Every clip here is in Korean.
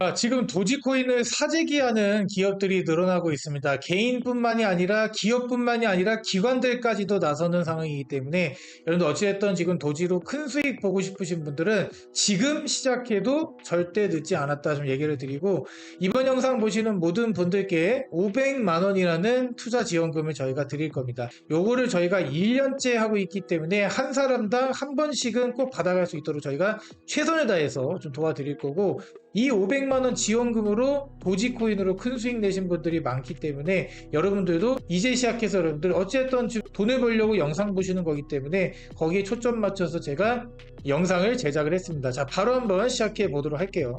아, 지금 도지코인을 사재기하는 기업들이 늘어나고 있습니다. 개인뿐만이 아니라 기업뿐만이 아니라 기관들까지도 나서는 상황이기 때문에 여러분들 어찌됐든 지금 도지로 큰 수익 보고 싶으신 분들은 지금 시작해도 절대 늦지 않았다 좀 얘기를 드리고 이번 영상 보시는 모든 분들께 500만 원이라는 투자 지원금을 저희가 드릴 겁니다. 요거를 저희가 1년째 하고 있기 때문에 한 사람당 한 번씩은 꼭 받아갈 수 있도록 저희가 최선을 다해서 좀 도와드릴 거고 이 500만 원 지원금으로 도지코인으로 큰 수익 내신 분들이 많기 때문에 여러분들도 이제 시작해서 여러분들 어쨌든 돈을 벌려고 영상 보시는 거기 때문에 거기에 초점 맞춰서 제가 영상을 제작을 했습니다. 자, 바로 한번 시작해 보도록 할게요.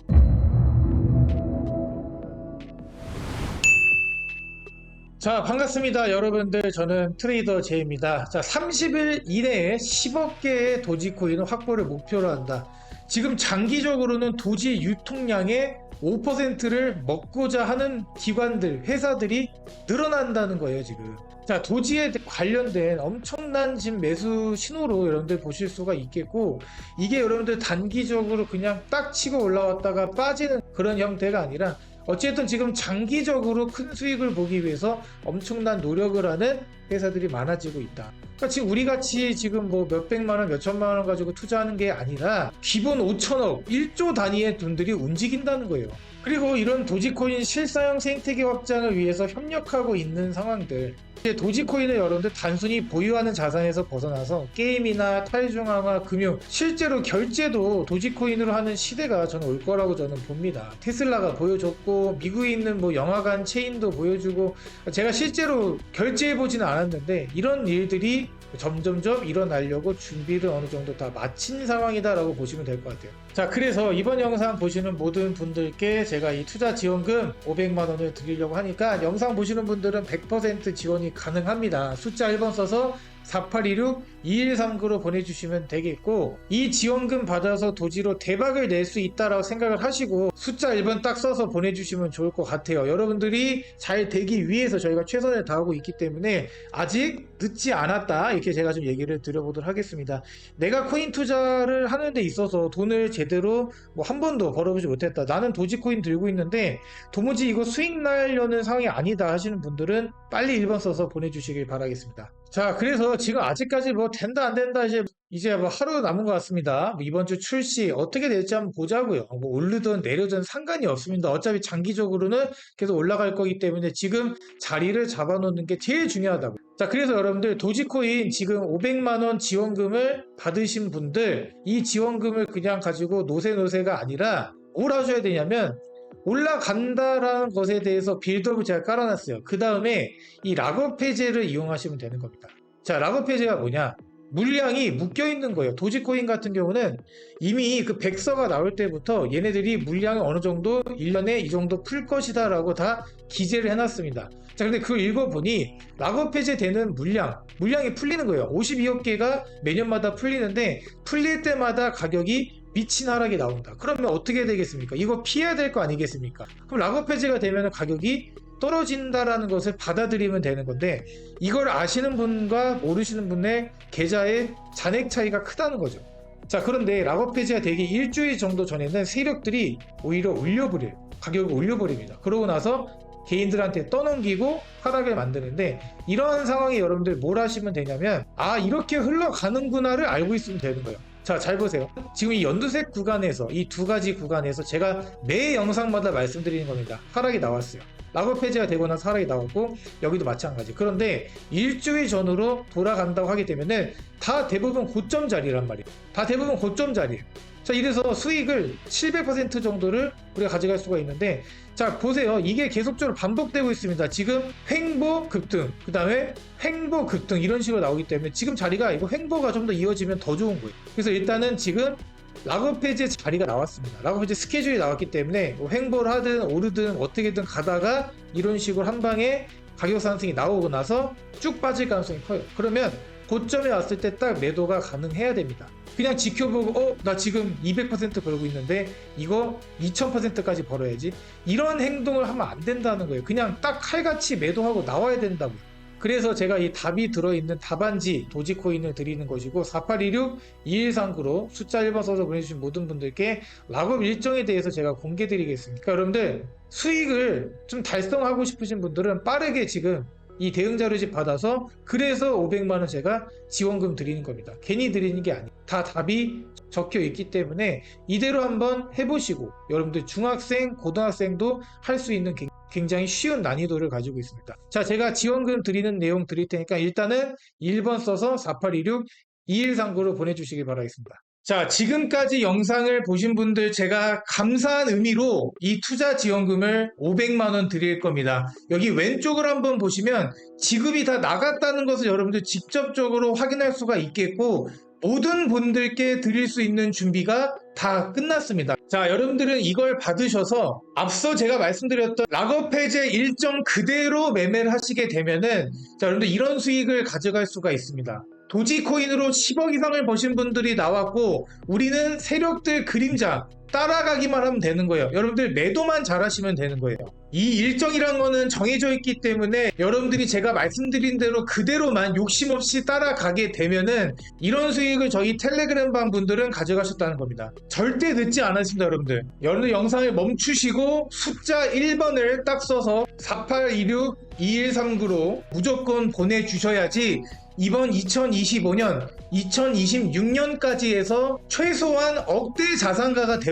자, 반갑습니다. 여러분들. 저는 트레이더 제입니다. 자, 30일 이내에 10억 개의 도지코인을 확보를 목표로 한다. 지금 장기적으로는 도지 유통량의 5%를 먹고자 하는 기관들, 회사들이 늘어난다는 거예요, 지금. 자, 도지에 관련된 엄청난 지금 매수 신호로 여러분들 보실 수가 있겠고, 이게 여러분들 단기적으로 그냥 딱 치고 올라왔다가 빠지는 그런 형태가 아니라, 어쨌든 지금 장기적으로 큰 수익을 보기 위해서 엄청난 노력을 하는 회사들이 많아지고 있다. 그러니까 지금 우리 같이 지금 뭐 몇백만 원, 몇천만 원 가지고 투자하는 게 아니라 기본 5천억, 1조 단위의 돈들이 움직인다는 거예요. 그리고 이런 도지코인 실사형 생태계 확장을 위해서 협력하고 있는 상황들. 이제 도지코인을 여러분들 단순히 보유하는 자산에서 벗어나서 게임이나 탈중앙화, 금융, 실제로 결제도 도지코인으로 하는 시대가 저는 올 거라고 저는 봅니다. 테슬라가 보여줬고, 미국에 있는 뭐 영화관 체인도 보여주고, 제가 실제로 결제해보지는 않았 는데, 이런 일들이 점점점 일어나려고 준비를 어느 정도 다 마친 상황이다라고 보시면 될 것 같아요. 자, 그래서 이번 영상 보시는 모든 분들께 제가 이 투자 지원금 500만 원을 드리려고 하니까 영상 보시는 분들은 100% 지원이 가능합니다. 숫자 1번 써서 4826-2139로 보내주시면 되겠고 이 지원금 받아서 도지로 대박을 낼 수 있다라고 생각을 하시고 숫자 1번 딱 써서 보내주시면 좋을 것 같아요. 여러분들이 잘 되기 위해서 저희가 최선을 다하고 있기 때문에 아직 늦지 않았다 이렇게 제가 좀 얘기를 드려보도록 하겠습니다. 내가 코인 투자를 하는 데 있어서 돈을 제대로 뭐 한 번도 벌어보지 못했다. 나는 도지코인 들고 있는데 도무지 이거 수익 날려는 상황이 아니다 하시는 분들은 빨리 1번 써서 보내주시길 바라겠습니다. 자, 그래서 지금 아직까지 뭐 된다 안 된다 이제 이제 뭐 하루 남은 것 같습니다. 뭐 이번 주 출시 어떻게 될지 한번 보자고요. 뭐 오르든 내려든 상관이 없습니다. 어차피 장기적으로는 계속 올라갈 거기 때문에 지금 자리를 잡아놓는 게 제일 중요하다고. 자, 그래서 여러분들 도지코인 지금 500만 원 지원금을 받으신 분들 이 지원금을 그냥 가지고 노세노세가 아니라 뭘 하셔야 되냐면 올라간다라는 것에 대해서 빌드업을 제가 깔아놨어요. 그 다음에 이 락업 해제를 이용하시면 되는 겁니다. 자, 락업 해제가 뭐냐? 물량이 묶여 있는 거예요. 도지코인 같은 경우는 이미 그 백서가 나올 때부터 얘네들이 물량을 어느 정도 1년에 이 정도 풀 것이다라고 다 기재를 해놨습니다. 자, 근데 그걸 읽어보니 락업 해제되는 물량, 물량이 풀리는 거예요. 52억 개가 매년마다 풀리는데 풀릴 때마다 가격이 미친 하락이 나온다. 그러면 어떻게 되겠습니까? 이거 피해야 될 거 아니겠습니까? 그럼 락업 해제가 되면 가격이 떨어진다라는 것을 받아들이면 되는 건데 이걸 아시는 분과 모르시는 분의 계좌의 잔액 차이가 크다는 거죠. 자 그런데 락업 해제가 되기 일주일 정도 전에는 세력들이 오히려 올려버려요. 가격을 올려버립니다. 그러고 나서 개인들한테 떠넘기고 하락을 만드는데 이런 상황에 여러분들 뭘 하시면 되냐면 아 이렇게 흘러가는구나를 알고 있으면 되는 거예요. 자, 잘 보세요. 지금 이 연두색 구간에서 이 두 가지 구간에서 제가 매 영상마다 말씀드리는 겁니다. 하락이 나왔어요. 해제가 되고 나서 하락이 나왔고 여기도 마찬가지. 그런데 일주일 전으로 돌아간다고 하게 되면은 다 대부분 고점 자리란 말이에요. 다 대부분 고점 자리예요. 자, 이래서 수익을 700% 정도를 우리가 가져갈 수가 있는데, 자, 보세요. 이게 계속적으로 반복되고 있습니다. 지금 횡보 급등, 그 다음에 횡보 급등 이런 식으로 나오기 때문에 지금 자리가 이거 횡보가 좀 더 이어지면 더 좋은 거예요. 그래서 일단은 지금 락업 해제 자리가 나왔습니다. 락업 해제 스케줄이 나왔기 때문에 뭐 횡보를 하든 오르든 어떻게든 가다가 이런 식으로 한 방에 가격 상승이 나오고 나서 쭉 빠질 가능성이 커요. 그러면 고점에 왔을 때 딱 매도가 가능해야 됩니다. 그냥 지켜보고 어 나 지금 200% 벌고 있는데 이거 2000%까지 벌어야지 이런 행동을 하면 안 된다는 거예요. 그냥 딱 칼같이 매도하고 나와야 된다고요. 그래서 제가 이 답이 들어있는 답안지 도지코인을 드리는 것이고 4816-2139로 숫자 1번 써서 보내주신 모든 분들께 락업 일정에 대해서 제가 공개 드리겠습니다. 그러니까 여러분들 수익을 좀 달성하고 싶으신 분들은 빠르게 지금 이 대응 자료집 받아서 그래서 500만 원 제가 지원금 드리는 겁니다. 괜히 드리는 게 아니에요. 다 답이 적혀 있기 때문에 이대로 한번 해보시고 여러분들 중학생, 고등학생도 할 수 있는 굉- 굉장히 쉬운 난이도를 가지고 있습니다. 자, 제가 지원금 드리는 내용 드릴 테니까 일단은 1번 써서 4826-2139로 보내주시기 바라겠습니다. 자, 지금까지 영상을 보신 분들 제가 감사한 의미로 이 투자 지원금을 500만원 드릴 겁니다. 여기 왼쪽을 한번 보시면 지급이 다 나갔다는 것을 여러분들 직접적으로 확인할 수가 있겠고 모든 분들께 드릴 수 있는 준비가 다 끝났습니다. 자, 여러분들은 이걸 받으셔서 앞서 제가 말씀드렸던 락업 해제 일정 그대로 매매를 하시게 되면은 자, 여러분들 이런 수익을 가져갈 수가 있습니다. 도지코인으로 10억 이상을 버신 분들이 나왔고 우리는 세력들 그림자 따라가기만 하면 되는 거예요. 여러분들 매도만 잘하시면 되는 거예요. 이 일정이란 거는 정해져 있기 때문에 여러분들이 제가 말씀드린 대로 그대로만 욕심 없이 따라가게 되면은 이런 수익을 저희 텔레그램 방 분들은 가져가셨다는 겁니다. 절대 늦지 않았습니다, 여러분들. 여러분들 영상을 멈추시고 숫자 1번을 딱 써서 4826-2139로 무조건 보내주셔야지 이번 2025년, 2026년까지 해서 최소한 억대 자산가가 되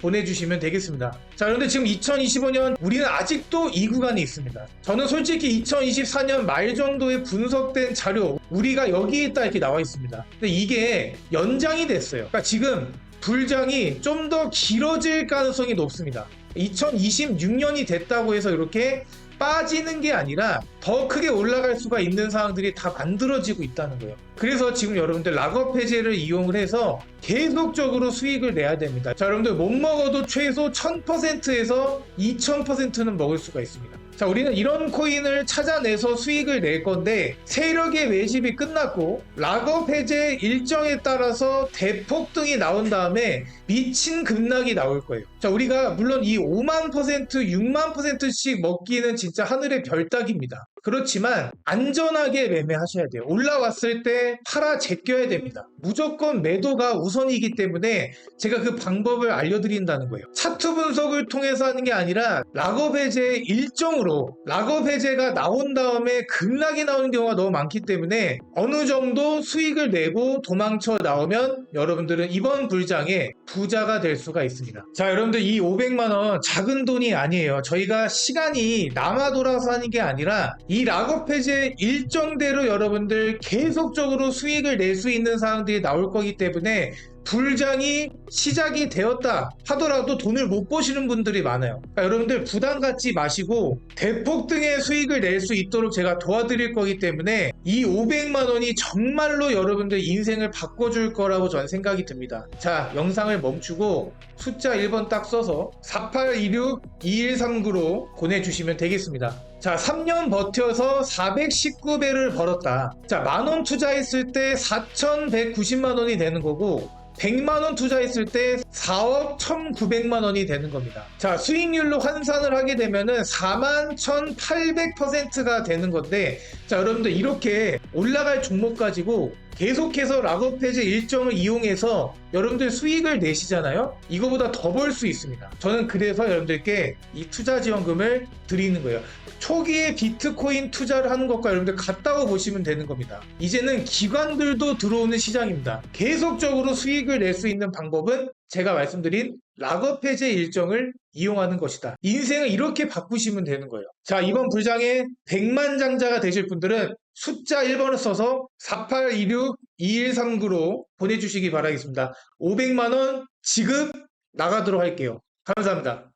보내주시면 되겠습니다. 자, 그런데 지금 2025년 우리는 아직도 이 구간에 있습니다. 저는 솔직히 2024년 말 정도에 분석된 자료, 우리가 여기 있다 이렇게 나와 있습니다. 근데 이게 연장이 됐어요. 그러니까 지금 불장이 좀 더 길어질 가능성이 높습니다. 2026년이 됐다고 해서 이렇게 빠지는 게 아니라 더 크게 올라갈 수가 있는 상황들이 다 만들어지고 있다는 거예요. 그래서 지금 여러분들 락업 해제를 이용을 해서 계속적으로 수익을 내야 됩니다. 자, 여러분들 못 먹어도 최소 1000%에서 2000%는 먹을 수가 있습니다. 자, 우리는 이런 코인을 찾아내서 수익을 낼 건데 세력의 매집이 끝났고 락업 해제 일정에 따라서 대폭등이 나온 다음에 미친 급락이 나올 거예요. 자, 우리가 물론 이 5만 퍼센트, 6만 퍼센트씩 먹기는 진짜 하늘의 별 따기입니다. 그렇지만 안전하게 매매하셔야 돼요. 올라왔을 때 팔아 제껴야 됩니다. 무조건 매도가 우선이기 때문에 제가 그 방법을 알려드린다는 거예요. 차트 분석을 통해서 하는 게 아니라 락업 해제 일정으로 락업 해제가 나온 다음에 급락이 나오는 경우가 너무 많기 때문에 어느 정도 수익을 내고 도망쳐 나오면 여러분들은 이번 불장에 부자가 될 수가 있습니다. 자, 여러분들 이 500만 원 작은 돈이 아니에요. 저희가 시간이 남아 돌아서 하는 게 아니라 이 락업 해제 일정대로 여러분들 계속적으로 수익을 낼 수 있는 상황들이 나올 거기 때문에 불장이 시작이 되었다 하더라도 돈을 못 버시는 분들이 많아요. 그러니까 여러분들 부담 갖지 마시고 대폭 등의 수익을 낼 수 있도록 제가 도와드릴 거기 때문에 이 500만 원이 정말로 여러분들 인생을 바꿔줄 거라고 저는 생각이 듭니다. 자, 영상을 멈추고 숫자 1번 딱 써서 4826-2139로 보내주시면 되겠습니다. 자, 3년 버텨서 419배를 벌었다. 자, 만원 투자했을 때 4,190만 원이 되는 거고, 100만 원 투자했을 때 4억 1,900만 원이 되는 겁니다. 자, 수익률로 환산을 하게 되면은 4만 1,800%가 되는 건데, 자, 여러분들 이렇게 올라갈 종목 가지고 계속해서 락업 해제 일정을 이용해서 여러분들 수익을 내시잖아요? 이거보다 더 벌 수 있습니다. 저는 그래서 여러분들께 이 투자 지원금을 드리는 거예요. 초기에 비트코인 투자를 하는 것과 여러분들 같다고 보시면 되는 겁니다. 이제는 기관들도 들어오는 시장입니다. 계속적으로 수익을 낼 수 있는 방법은 제가 말씀드린 락업 해제 일정을 이용하는 것이다. 인생을 이렇게 바꾸시면 되는 거예요. 자, 이번 불장에 100만 장자가 되실 분들은 숫자 1번을 써서 4826-2139로 보내주시기 바라겠습니다. 500만원 지급 나가도록 할게요. 감사합니다.